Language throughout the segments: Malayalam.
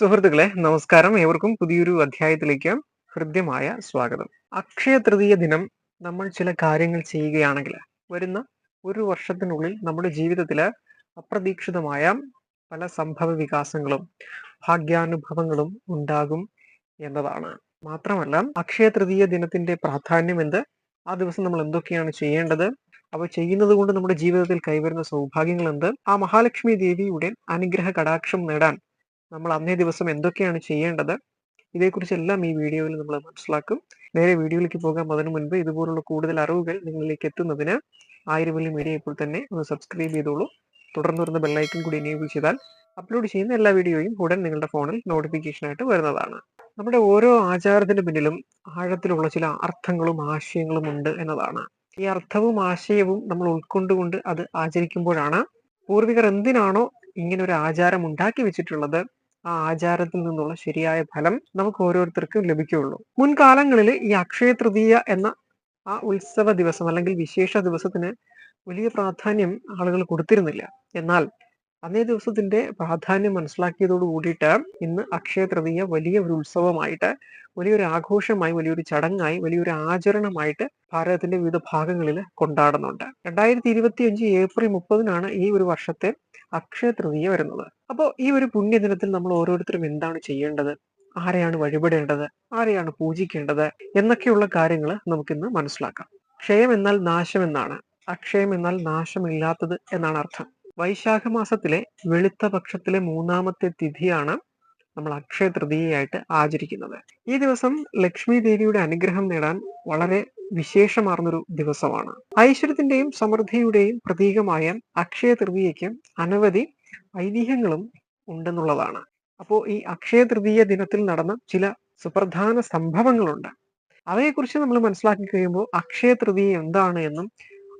സുഹൃത്തുക്കളെ നമസ്കാരം. ഏവർക്കും പുതിയൊരു അധ്യായത്തിലേക്ക് ഹൃദ്യമായ സ്വാഗതം. അക്ഷയ തൃതീയ ദിനം നമ്മൾ ചില കാര്യങ്ങൾ ചെയ്യുകയാണെങ്കിൽ വരുന്ന ഒരു വർഷത്തിനുള്ളിൽ നമ്മുടെ ജീവിതത്തിൽ അപ്രതീക്ഷിതമായ പല സംഭവ വികാസങ്ങളും ഭാഗ്യാനുഭവങ്ങളും ഉണ്ടാകും എന്നതാണ്. മാത്രമല്ല അക്ഷയ തൃതീയ ദിനത്തിന്റെ പ്രാധാന്യം എന്ത്? ആ ദിവസം നമ്മൾ എന്തൊക്കെയാണ് ചെയ്യേണ്ടത്? അവ ചെയ്യുന്നത് കൊണ്ട് നമ്മുടെ ജീവിതത്തിൽ കൈവരുന്ന സൗഭാഗ്യങ്ങൾ എന്ത്? ആ മഹാലക്ഷ്മി ദേവിയുടെ അനുഗ്രഹ കടാക്ഷം നേടാൻ നമ്മൾ അന്നേ ദിവസം എന്തൊക്കെയാണ് ചെയ്യേണ്ടത് ഇതേക്കുറിച്ചെല്ലാം ഈ വീഡിയോയിൽ നമ്മൾ മനസ്സിലാക്കും. നേരെ വീഡിയോയിലേക്ക് പോകാം. അതിനു മുൻപ് ഇതുപോലുള്ള കൂടുതൽ അറിവുകൾ നിങ്ങളിലേക്ക് എത്തുന്നതിന് ആയിരം വലിയ മീഡിയ ഇപ്പോൾ തന്നെ ഒന്ന് സബ്സ്ക്രൈബ് ചെയ്തോളൂ. തുടർന്ന് വരുന്ന ബെല്ലൈക്കൺ കൂടി എനേബിൾ ചെയ്താൽ അപ്ലോഡ് ചെയ്യുന്ന എല്ലാ വീഡിയോയും ഉടൻ നിങ്ങളുടെ ഫോണിൽ നോട്ടിഫിക്കേഷനായിട്ട് വരുന്നതാണ്. നമ്മുടെ ഓരോ ആചാരത്തിന് പിന്നിലും ആഴത്തിലുള്ള ചില അർത്ഥങ്ങളും ആശയങ്ങളും ഉണ്ട് എന്നതാണ്. ഈ അർത്ഥവും ആശയവും നമ്മൾ ഉൾക്കൊണ്ടുകൊണ്ട് അത് ആചരിക്കുമ്പോഴാണ് പൂർവികർ എന്തിനാണോ ഇങ്ങനെ ഒരു ആചാരം ഉണ്ടാക്കി വെച്ചിട്ടുള്ളത്? ആ ആചാരത്തിൽ നിന്നുള്ള ശരിയായ ഫലം നമുക്ക് ഓരോരുത്തർക്കും ലഭിക്കുകയുള്ളൂ. മുൻകാലങ്ങളിൽ ഈ അക്ഷയ തൃതീയ എന്ന ആ ഉത്സവ ദിവസം അല്ലെങ്കിൽ വിശേഷ ദിവസത്തിന് വലിയ പ്രാധാന്യം ആളുകൾ കൊടുത്തിരുന്നില്ല. എന്നാൽ അന്നേ ദിവസത്തിന്റെ പ്രാധാന്യം മനസ്സിലാക്കിയതോട് കൂടിയിട്ട് ഇന്ന് അക്ഷയ തൃതീയ വലിയ ഒരു ഉത്സവമായിട്ട് വലിയൊരു ആഘോഷമായി വലിയൊരു ചടങ്ങായി വലിയൊരു ആചരണമായിട്ട് ഭാരതത്തിന്റെ വിവിധ ഭാഗങ്ങളിൽ കൊണ്ടാടുന്നുണ്ട്. രണ്ടായിരത്തി ഇരുപത്തി അഞ്ച് ഏപ്രിൽ മുപ്പതിനാണ് ഈ ഒരു വർഷത്തെ അക്ഷയ തൃതീയ വരുന്നത്. അപ്പോൾ ഈ ഒരു പുണ്യദിനത്തിൽ നമ്മൾ ഓരോരുത്തരും എന്താണ് ചെയ്യേണ്ടത്? ആരെയാണ് വഴിപെടേണ്ടത്? ആരെയാണ് പൂജിക്കേണ്ടത്? എന്നൊക്കെയുള്ള കാര്യങ്ങൾ നമുക്കിന്ന് മനസ്സിലാക്കാം. ക്ഷയം എന്നാൽ നാശം എന്നാണ് അക്ഷയം എന്നാൽ നാശമില്ലാത്തത് എന്നാണ് അർത്ഥം. വൈശാഖ മാസത്തിലെ വെളുത്ത പക്ഷത്തിലെ മൂന്നാമത്തെ തിഥിയാണ് നമ്മൾ അക്ഷയ തൃതീയയായിട്ട് ആചരിക്കുന്നത്. ഈ ദിവസം ലക്ഷ്മി ദേവിയുടെ അനുഗ്രഹം നേടാൻ വളരെ വിശേഷമാർന്നൊരു ദിവസമാണ്. ഐശ്വര്യത്തിന്റെയും സമൃദ്ധിയുടെയും പ്രതീകമായ അക്ഷയ തൃതീയയ്ക്ക് അനവധി ഐതിഹ്യങ്ങളും ഉണ്ടെന്നുള്ളതാണ്. അപ്പോൾ ഈ അക്ഷയ തൃതീയ ദിനത്തിൽ നടന്ന ചില സുപ്രധാന സംഭവങ്ങളുണ്ട്. അവയെക്കുറിച്ച് നമ്മൾ മനസ്സിലാക്കി കഴിയുമ്പോൾ അക്ഷയ തൃതീയ എന്താണ് എന്നും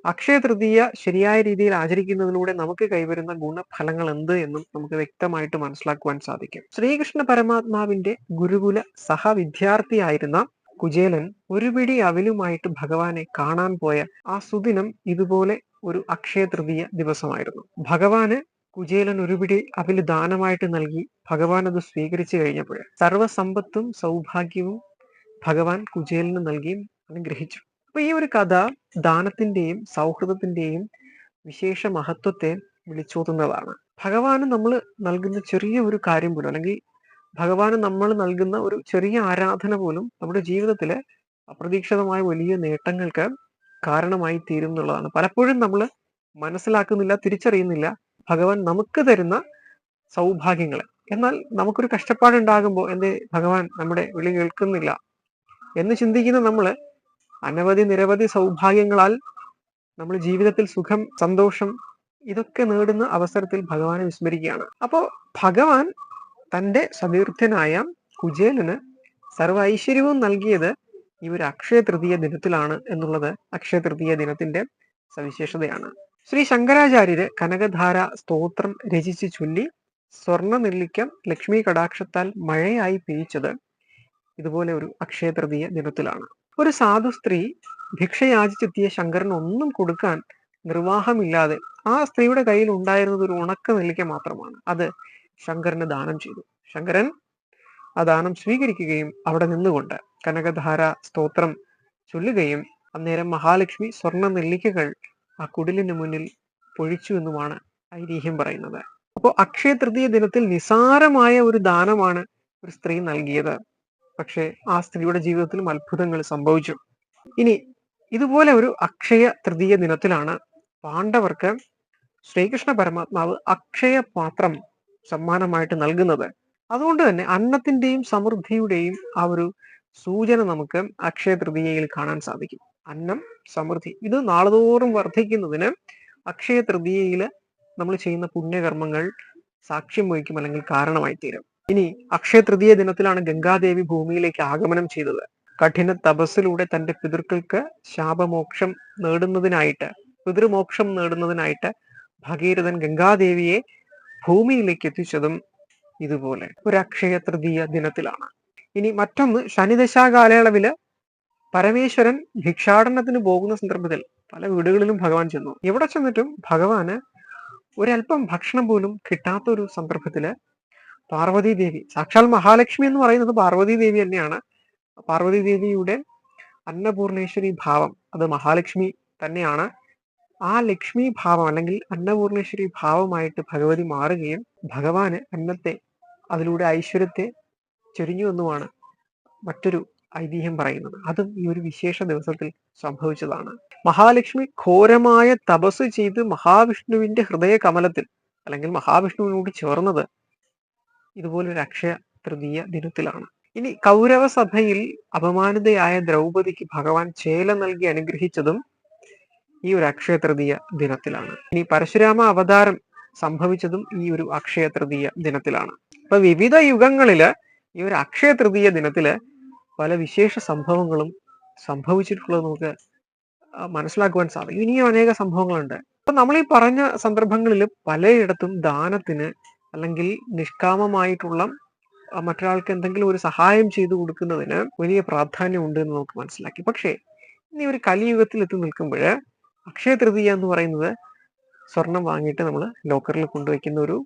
അക്ഷയ തൃതീയ ശരിയായ രീതിയിൽ ആചരിക്കുന്നതിലൂടെ നമുക്ക് കൈവരുന്ന ഗുണഫലങ്ങൾ എന്ത് എന്നും നമുക്ക് വ്യക്തമായിട്ട് മനസ്സിലാക്കുവാൻ സാധിക്കും. ശ്രീകൃഷ്ണ പരമാത്മാവിന്റെ ഗുരുകുല സഹവിദ്യാർത്ഥിയായിരുന്ന കുചേലൻ ഒരു പിടി അവിലുമായിട്ട് ഭഗവാനെ കാണാൻ പോയ ആ സുദിനം ഇതുപോലെ ഒരു അക്ഷയ തൃതീയ ദിവസമായിരുന്നു. ഭഗവാന് കുചേലൻ ഒരു പിടി അവിൽ ദാനമായിട്ട് നൽകി ഭഗവാൻ അത് സ്വീകരിച്ചു കഴിഞ്ഞപ്പോൾ സർവസമ്പത്തും സൗഭാഗ്യവും ഭഗവാൻ കുചേലന് നൽകി അനുഗ്രഹിച്ചു. അപ്പൊ ഈ ഒരു കഥ ദാനത്തിന്റെയും സൗഹൃദത്തിന്റെയും വിശേഷ മഹത്വത്തെ വിളിച്ചോതുന്നതാണ്. ഭഗവാന് നമ്മൾ നൽകുന്ന ചെറിയ ഒരു കാര്യം പോലും അല്ലെങ്കിൽ ഭഗവാന് നമ്മൾ നൽകുന്ന ഒരു ചെറിയ ആരാധന പോലും നമ്മുടെ ജീവിതത്തിലെ അപ്രതീക്ഷിതമായ വലിയ നേട്ടങ്ങൾക്ക് കാരണമായി തീരും എന്നുള്ളതാണ്. പലപ്പോഴും നമ്മൾ മനസ്സിലാക്കുന്നില്ല തിരിച്ചറിയുന്നില്ല ഭഗവാൻ നമുക്ക് തരുന്ന സൗഭാഗ്യങ്ങൾ എന്നാൽ നമുക്കൊരു കഷ്ടപ്പാടുണ്ടാകുമ്പോൾ എന്തേ? ഭഗവാൻ നമ്മുടെ വിളി കേൾക്കുന്നില്ല എന്ന് ചിന്തിക്കുന്ന നമ്മൾ അനവധി നിരവധി സൗഭാഗ്യങ്ങളാൽ നമ്മൾ ജീവിതത്തിൽ സുഖം സന്തോഷം ഇതൊക്കെ നേടുന്ന അവസരത്തിൽ ഭഗവാനെ വിസ്മരിക്കുകയാണ്. അപ്പോൾ ഭഗവാൻ തന്റെ സതീർത്ഥ്യനായ കുചേലന് സർവ ഐശ്വര്യവും നൽകിയത് ഈ ഒരു അക്ഷയ തൃതീയ ദിനത്തിലാണ് എന്നുള്ളത് അക്ഷയ തൃതീയ ദിനത്തിന്റെ സവിശേഷതയാണ്. ശ്രീ ശങ്കരാചാര്യര് കനകധാര സ്തോത്രം രചിച്ചു ചൊല്ലി സ്വർണ നെല്ലിക്കം ലക്ഷ്മി കടാക്ഷത്താൽ മഴയായി പെയ്ച്ചത് ഇതുപോലെ ഒരു അക്ഷയ തൃതീയ ദിനത്തിലാണ്. ഒരു സാധു സ്ത്രീ ഭിക്ഷയാചിച്ചെത്തിയ ശങ്കരൻ ഒന്നും കൊടുക്കാൻ നിർവാഹമില്ലാതെ ആ സ്ത്രീയുടെ കയ്യിൽ ഉണ്ടായിരുന്നത് ഒരു ഉണക്ക നെല്ലിക്ക മാത്രമാണ്. അത് ശങ്കരന് ദാനം ചെയ്തു. ശങ്കരൻ ആ ദാനം സ്വീകരിക്കുകയും അവിടെ നിന്നുകൊണ്ട് കനകധാര സ്തോത്രം ചൊല്ലുകയും അന്നേരം മഹാലക്ഷ്മി സ്വർണ നെല്ലിക്കകൾ ആ കുടിലിന് മുന്നിൽ പൊഴിച്ചു എന്നുമാണ് ഐതിഹ്യം പറയുന്നത്. അപ്പോൾ അക്ഷയ തൃതീയ ദിനത്തിൽ നിസാരമായ ഒരു ദാനമാണ് ഒരു സ്ത്രീ നൽകിയത്. പക്ഷേ ആ സ്ത്രീയുടെ ജീവിതത്തിലും അത്ഭുതങ്ങൾ സംഭവിച്ചു. ഇനി ഇതുപോലെ ഒരു അക്ഷയ തൃതീയ ദിനത്തിലാണ് പാണ്ഡവർക്ക് ശ്രീകൃഷ്ണ പരമാത്മാവ് അക്ഷയ പാത്രം സമ്മാനമായിട്ട് നൽകുന്നത്. അതുകൊണ്ട് തന്നെ അന്നത്തിന്റെയും സമൃദ്ധിയുടെയും ആ ഒരു സൂചന നമുക്ക് അക്ഷയ തൃതീയയിൽ കാണാൻ സാധിക്കും. അന്നം സമൃദ്ധി ഇത് നാളുതോറും വർദ്ധിക്കുന്നതിന് അക്ഷയ തൃതീയയിൽ നമ്മൾ ചെയ്യുന്ന പുണ്യകർമ്മങ്ങൾ സാക്ഷ്യം വഹിക്കും അല്ലെങ്കിൽ കാരണമായി തീരും ഇനി അക്ഷയ തൃതീയ ദിനത്തിലാണ് ഗംഗാദേവി ഭൂമിയിലേക്ക് ആഗമനം ചെയ്തത്. കഠിന തപസ്സിലൂടെ തന്റെ പിതൃക്കൾക്ക് ശാപമോക്ഷം നേടുന്നതിനായിട്ട് പിതൃമോക്ഷം നേടുന്നതിനായിട്ട് ഭഗീരഥൻ ഗംഗാദേവിയെ ഭൂമിയിലേക്ക് എത്തിച്ചതും ഇതുപോലെ ഒരു അക്ഷയ തൃതീയ ദിനത്തിലാണ്. ഇനി മറ്റൊന്ന് ശനിദശാ കാലയളവിൽ പരമേശ്വരൻ ഭിക്ഷാടനത്തിന് പോകുന്ന സന്ദർഭത്തിൽ പല വീടുകളിലും ഭഗവാൻ ചെന്നു. എവിടെ ചെന്നിട്ടും ഭഗവാന് ഒരല്പം ഭക്ഷണം പോലും കിട്ടാത്ത ഒരു സന്ദർഭത്തിൽ പാർവതി ദേവി സാക്ഷാൽ മഹാലക്ഷ്മി എന്ന് പറയുന്നത് പാർവതി ദേവി തന്നെയാണ്. പാർവതി ദേവിയുടെ അന്നപൂർണേശ്വരി ഭാവം അത് മഹാലക്ഷ്മി തന്നെയാണ്. ആ ലക്ഷ്മി ഭാവം അല്ലെങ്കിൽ അന്നപൂർണേശ്വരി ഭാവമായിട്ട് ഭഗവതി മാറുകയും ഭഗവാന് അന്നത്തെ അതിലൂടെ ഐശ്വര്യത്തെ ചൊരിഞ്ഞു എന്നുമാണ് മറ്റൊരു ഐതിഹ്യം പറയുന്നത്. അതും ഈ ഒരു വിശേഷ ദിവസത്തിൽ സംഭവിച്ചതാണ്. മഹാലക്ഷ്മി ഘോരമായ തപസ് ചെയ്ത് മഹാവിഷ്ണുവിന്റെ ഹൃദയ കമലത്തിൽ അല്ലെങ്കിൽ മഹാവിഷ്ണുവിനോട് ചേർന്നത് ഇതുപോലൊരു അക്ഷയ തൃതീയ ദിനത്തിലാണ്. ഇനി കൗരവ സഭയിൽ അപമാനിതയായ ദ്രൗപദിക്ക് ഭഗവാൻ ചേല നൽകി അനുഗ്രഹിച്ചതും ഈ ഒരു അക്ഷയ തൃതീയ ദിനത്തിലാണ്. ഇനി പരശുരാമ അവതാരം സംഭവിച്ചതും ഈ ഒരു അക്ഷയ തൃതീയ ദിനത്തിലാണ്. അപ്പൊ വിവിധ യുഗങ്ങളിൽ ഈ ഒരു അക്ഷയ തൃതീയ ദിനത്തിൽ പല വിശേഷ സംഭവങ്ങളും സംഭവിച്ചിട്ടുള്ളത് നമുക്ക് മനസ്സിലാക്കുവാൻ സാധിക്കും. ഇനിയും അനേക സംഭവങ്ങളുണ്ട്. അപ്പൊ നമ്മൾ ഈ പറഞ്ഞ സന്ദർഭങ്ങളിൽ പലയിടത്തും ദാനത്തിന് അല്ലെങ്കിൽ നിഷ്കാമമായിട്ടുള്ള മറ്റൊരാൾക്ക് എന്തെങ്കിലും ഒരു സഹായം ചെയ്തു കൊടുക്കുന്നതിന് വലിയ പ്രാധാന്യം ഉണ്ട് എന്ന് നമുക്ക് മനസ്സിലാക്കി. പക്ഷേ ഇനി ഒരു കലിയുഗത്തിൽ എത്തി നിൽക്കുമ്പോൾ അക്ഷയ തൃതീയ എന്ന് പറയുന്നത് സ്വർണം വാങ്ങിയിട്ട് നമ്മൾ ലോക്കറിൽ കൊണ്ടുവയ്ക്കുന്ന ഒരു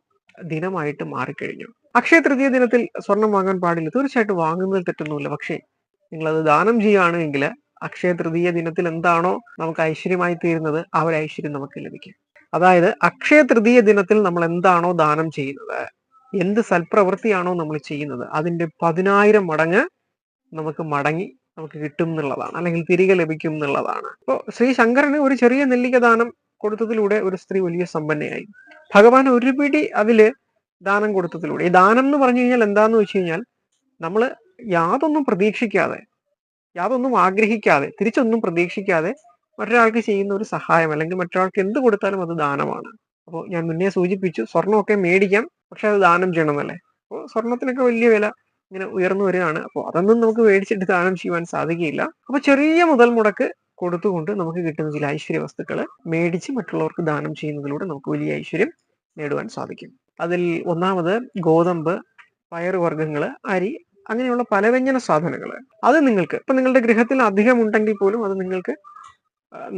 ദിനമായിട്ട് മാറിക്കഴിഞ്ഞു. അക്ഷയ തൃതീയ ദിനത്തിൽ സ്വർണം വാങ്ങാൻ പാടില്ല. തീർച്ചയായിട്ടും വാങ്ങുന്നതിൽ തെറ്റൊന്നുമില്ല. പക്ഷേ നിങ്ങൾ അത് ദാനം ചെയ്യുകയാണെങ്കിൽ അക്ഷയ തൃതീയ ദിനത്തിൽ എന്താണോ നമുക്ക് ഐശ്വര്യമായി തീരുന്നത് ആ ഒരു ഐശ്വര്യം നമുക്ക് ലഭിക്കും. അതായത് അക്ഷയ തൃതീയ ദിനത്തിൽ നമ്മൾ എന്താണോ ദാനം ചെയ്യുന്നത് എന്ത് സൽപ്രവൃത്തിയാണോ നമ്മൾ ചെയ്യുന്നത് അതിന്റെ പതിനായിരം മടങ്ങ് നമുക്ക് മടങ്ങി നമുക്ക് കിട്ടും എന്നുള്ളതാണ് അല്ലെങ്കിൽ തിരികെ ലഭിക്കും എന്നുള്ളതാണ്. അപ്പോൾ ശ്രീ ശങ്കരന് ഒരു ചെറിയ നെല്ലിക ദാനം കൊടുത്തതിലൂടെ ഒരു സ്ത്രീ വലിയ സമ്പന്നയായി. ഭഗവാൻ ഒരു പിടി അതിൽ ദാനം കൊടുത്തതിലൂടെ ഈ ദാനം എന്ന് പറഞ്ഞു കഴിഞ്ഞാൽ എന്താന്ന് വെച്ച് കഴിഞ്ഞാൽ നമ്മൾ യാതൊന്നും പ്രതീക്ഷിക്കാതെ യാതൊന്നും ആഗ്രഹിക്കാതെ തിരിച്ചൊന്നും പ്രതീക്ഷിക്കാതെ മറ്റൊരാൾക്ക് ചെയ്യുന്ന ഒരു സഹായം അല്ലെങ്കിൽ മറ്റൊരാൾക്ക് എന്ത് കൊടുത്താലും അത് ദാനമാണ്. അപ്പോൾ ഞാൻ മുന്നേ സൂചിപ്പിച്ചു. സ്വർണമൊക്കെ മേടിക്കാം പക്ഷെ അത് ദാനം ചെയ്യണമെന്നല്ലേ? അപ്പോൾ സ്വർണത്തിനൊക്കെ വലിയ വില ഇങ്ങനെ ഉയർന്നു വരികയാണ്. അപ്പോൾ അതൊന്നും നമുക്ക് മേടിച്ചിട്ട് ദാനം ചെയ്യുവാൻ സാധിക്കില്ല. അപ്പോൾ ചെറിയ മുതൽ മുടക്ക് കൊടുത്തുകൊണ്ട് നമുക്ക് കിട്ടുന്ന ചില ഐശ്വര്യ വസ്തുക്കൾ മേടിച്ച് മറ്റുള്ളവർക്ക് ദാനം ചെയ്യുന്നതിലൂടെ നമുക്ക് വലിയ ഐശ്വര്യം നേടുവാൻ സാധിക്കും. അതിൽ ഒന്നാമത് ഗോതമ്പ് പയറുവർഗങ്ങൾ അരി അങ്ങനെയുള്ള പലവ്യഞ്ജന സാധനങ്ങൾ അത് നിങ്ങൾക്ക് ഇപ്പൊ നിങ്ങളുടെ ഗൃഹത്തിൽ അധികം ഉണ്ടെങ്കിൽ പോലും അത് നിങ്ങൾക്ക്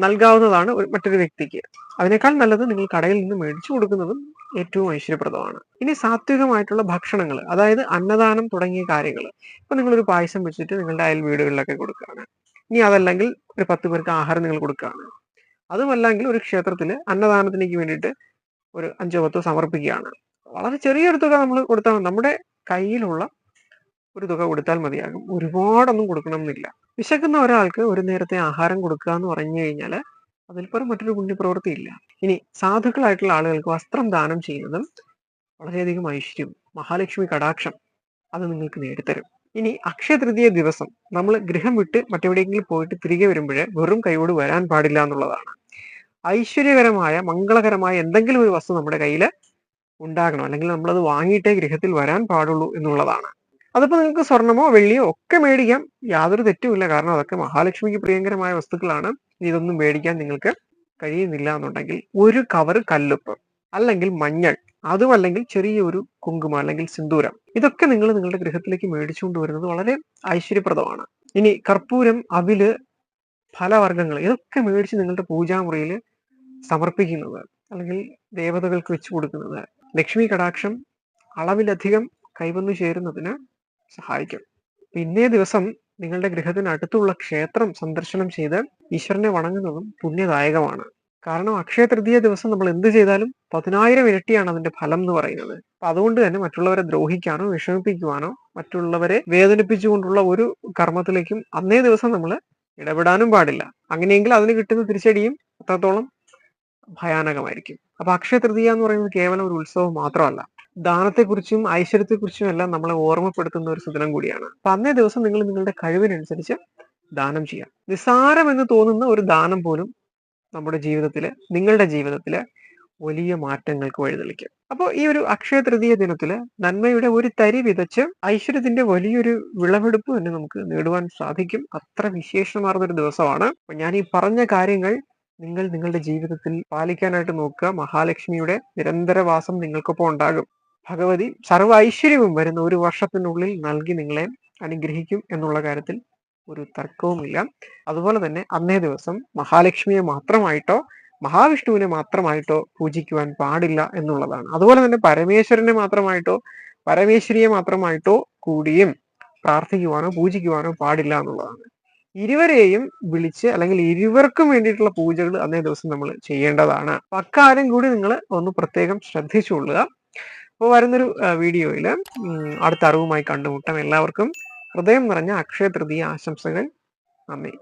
നൽകാവുന്നതാണ് മറ്റൊരു വ്യക്തിക്ക്. അതിനേക്കാൾ നല്ലത് നിങ്ങൾ കടയിൽ നിന്ന് മേടിച്ചു കൊടുക്കുന്നതും ഏറ്റവും ഐശ്വര്യപ്രദമാണ്. ഇനി സാത്വികമായിട്ടുള്ള ഭക്ഷണങ്ങൾ അതായത് അന്നദാനം തുടങ്ങിയ കാര്യങ്ങൾ ഇപ്പൊ നിങ്ങളൊരു പായസം വെച്ചിട്ട് നിങ്ങളുടെ അയൽ വീടുകളിലൊക്കെ കൊടുക്കുകയാണ് ഇനി അതല്ലെങ്കിൽ ഒരു പത്ത് പേർക്ക് ആഹാരം നിങ്ങൾ കൊടുക്കുകയാണ് അതുമല്ലെങ്കിൽ ഒരു ക്ഷേത്രത്തിൽ അന്നദാനത്തിനേക്ക് വേണ്ടിയിട്ട് ഒരു അഞ്ചോ പത്തോ സമർപ്പിക്കുകയാണ്. വളരെ ചെറിയൊരു തുക നമ്മൾ കൊടുത്താൽ നമ്മുടെ കയ്യിലുള്ള ഒരു തുക കൊടുത്താൽ മതിയാകും. ഒരുപാടൊന്നും കൊടുക്കണം എന്നില്ല വിശക്കുന്ന ഒരാൾക്ക് ഒരു നേരത്തെ ആഹാരം കൊടുക്കുക എന്ന് പറഞ്ഞു കഴിഞ്ഞാൽ അതിൽ പരം മറ്റൊരു പുണ്യപ്രവൃത്തി ഇല്ല ഇനി സാധുക്കളായിട്ടുള്ള ആളുകൾക്ക് വസ്ത്രം ദാനം ചെയ്യുന്നതും വളരെയധികം ഐശ്വര്യം. മഹാലക്ഷ്മി കടാക്ഷം അത് നിങ്ങൾക്ക് നേടിത്തരും. ഇനി അക്ഷയ തൃതീയ ദിവസം. നമ്മൾ ഗൃഹം വിട്ട് മറ്റെവിടെയെങ്കിലും പോയിട്ട് തിരികെ വരുമ്പോൾ വെറും കൈയോട് വരാൻ പാടില്ല എന്നുള്ളതാണ്. ഐശ്വര്യകരമായ മംഗളകരമായ എന്തെങ്കിലും ഒരു വസ്തു നമ്മുടെ കയ്യിൽ ഉണ്ടാകണം. അല്ലെങ്കിൽ നമ്മളത് വാങ്ങിയിട്ടേ ഗൃഹത്തിൽ വരാൻ പാടുള്ളൂ എന്നുള്ളതാണ്. അതിപ്പോ നിങ്ങൾക്ക് സ്വർണമോ വെള്ളിയോ ഒക്കെ മേടിക്കാം. യാതൊരു തെറ്റുമില്ല. കാരണം അതൊക്കെ മഹാലക്ഷ്മിക്ക് പ്രിയങ്കരമായ വസ്തുക്കളാണ്. ഇതൊന്നും മേടിക്കാൻ നിങ്ങൾക്ക് കഴിയുന്നില്ല എന്നുണ്ടെങ്കിൽ ഒരു കവർ കല്ലുപ്പ് അല്ലെങ്കിൽ മഞ്ഞൾ അതും അല്ലെങ്കിൽ ചെറിയൊരു കുങ്കുമ അല്ലെങ്കിൽ സിന്ദൂരം. ഇതൊക്കെ നിങ്ങൾ നിങ്ങളുടെ ഗൃഹത്തിലേക്ക് മേടിച്ചുകൊണ്ട് വരുന്നത് വളരെ ഐശ്വര്യപ്രദമാണ്. ഇനി കർപ്പൂരം അവിൽ ഫലവർഗങ്ങൾ ഇതൊക്കെ മേടിച്ച് നിങ്ങളുടെ പൂജാമുറിയിൽ സമർപ്പിക്കുന്നത് അല്ലെങ്കിൽ ദേവതകൾക്ക് വെച്ച് കൊടുക്കുന്നത് ലക്ഷ്മി കടാക്ഷം അളവിലധികം കൈവന്നു ചേരുന്നതിന് സഹായിക്കും. ഇന്നേ ദിവസം നിങ്ങളുടെ ഗൃഹത്തിനടുത്തുള്ള ക്ഷേത്രം സന്ദർശനം ചെയ്ത് ഈശ്വരനെ വണങ്ങുന്നതും പുണ്യദായകമാണ്. കാരണം അക്ഷയ തൃതീയ ദിവസം നമ്മൾ എന്ത് ചെയ്താലും പതിനായിരം ഇരട്ടിയാണ് അതിന്റെ ഫലം എന്ന് പറയുന്നത്. അപ്പൊ അതുകൊണ്ട് തന്നെ മറ്റുള്ളവരെ ദ്രോഹിക്കാനോ വിഷമിപ്പിക്കുവാനോ മറ്റുള്ളവരെ വേദനിപ്പിച്ചുകൊണ്ടുള്ള ഒരു കർമ്മത്തിലേക്കും അന്നേ ദിവസം നമ്മൾ ഇടപെടാനും പാടില്ല. അങ്ങനെയെങ്കിൽ അതിന് കിട്ടുന്ന തിരിച്ചടിയും അത്രത്തോളം ഭയാനകമായിരിക്കും. അപ്പൊ അക്ഷയ തൃതീയ എന്ന് പറയുന്നത് കേവലം ഒരു ഉത്സവം മാത്രമല്ല. ദാനത്തെക്കുറിച്ചും ഐശ്വര്യത്തെക്കുറിച്ചും എല്ലാം നമ്മളെ ഓർമ്മപ്പെടുത്തുന്ന ഒരു സുദിനം കൂടിയാണ്. അപ്പൊ അന്നേ ദിവസം നിങ്ങൾ നിങ്ങളുടെ കഴിവിനനുസരിച്ച് ദാനം ചെയ്യാം. നിസ്സാരമെന്ന് തോന്നുന്ന ഒരു ദാനം പോലും നമ്മുടെ ജീവിതത്തിൽ നിങ്ങളുടെ ജീവിതത്തിൽ വലിയ മാറ്റങ്ങൾക്ക് വഴിതെളിക്കും. അപ്പോൾ ഈ ഒരു അക്ഷയ തൃതീയ ദിനത്തിൽ നന്മയുടെ ഒരു തരി വിതച്ച് ഐശ്വര്യത്തിന്റെ വലിയൊരു വിളവെടുപ്പ് തന്നെ നമുക്ക് നേടുവാൻ സാധിക്കും. അത്ര വിശേഷമാർന്ന ഒരു ദിവസമാണ് ഞാൻ ഈ പറഞ്ഞ കാര്യങ്ങൾ നിങ്ങൾ നിങ്ങളുടെ ജീവിതത്തിൽ പാലിക്കാനായിട്ട് നോക്കുക. മഹാലക്ഷ്മിയുടെ നിരന്തരവാസം നിങ്ങൾക്കൊപ്പം ഉണ്ടാകും. ഭഗവതി സർവ ഐശ്വര്യവും വരുന്ന ഒരു വർഷത്തിനുള്ളിൽ നൽകി നിങ്ങളെ അനുഗ്രഹിക്കും എന്നുള്ള കാര്യത്തിൽ ഒരു തർക്കവുമില്ല. അതുപോലെ തന്നെ അന്നേ ദിവസം മഹാലക്ഷ്മിയെ മാത്രമായിട്ടോ മഹാവിഷ്ണുവിനെ മാത്രമായിട്ടോ പൂജിക്കുവാൻ പാടില്ല എന്നുള്ളതാണ്. അതുപോലെ തന്നെ പരമേശ്വരനെ മാത്രമായിട്ടോ പരമേശ്വരിയെ മാത്രമായിട്ടോ കൂടിയും പ്രാർത്ഥിക്കുവാനോ പൂജിക്കുവാനോ പാടില്ല എന്നുള്ളതാണ്. ഇരുവരെയും വിളിച്ച് അല്ലെങ്കിൽ ഇരുവർക്കും വേണ്ടിയിട്ടുള്ള പൂജകൾ അന്നേ ദിവസം നമ്മൾ ചെയ്യേണ്ടതാണ്. അക്കാരം കൂടി നിങ്ങൾ ഒന്ന് പ്രത്യേകം ശ്രദ്ധിച്ചുകൊള്ളുക. അപ്പോൾ വരുന്നൊരു വീഡിയോയിൽ അടുത്ത അറിവുമായി കണ്ടുമുട്ടാം. എല്ലാവർക്കും ഹൃദയം നിറഞ്ഞ അക്ഷയ തൃതീയ ആശംസകൾ. നന്ദി.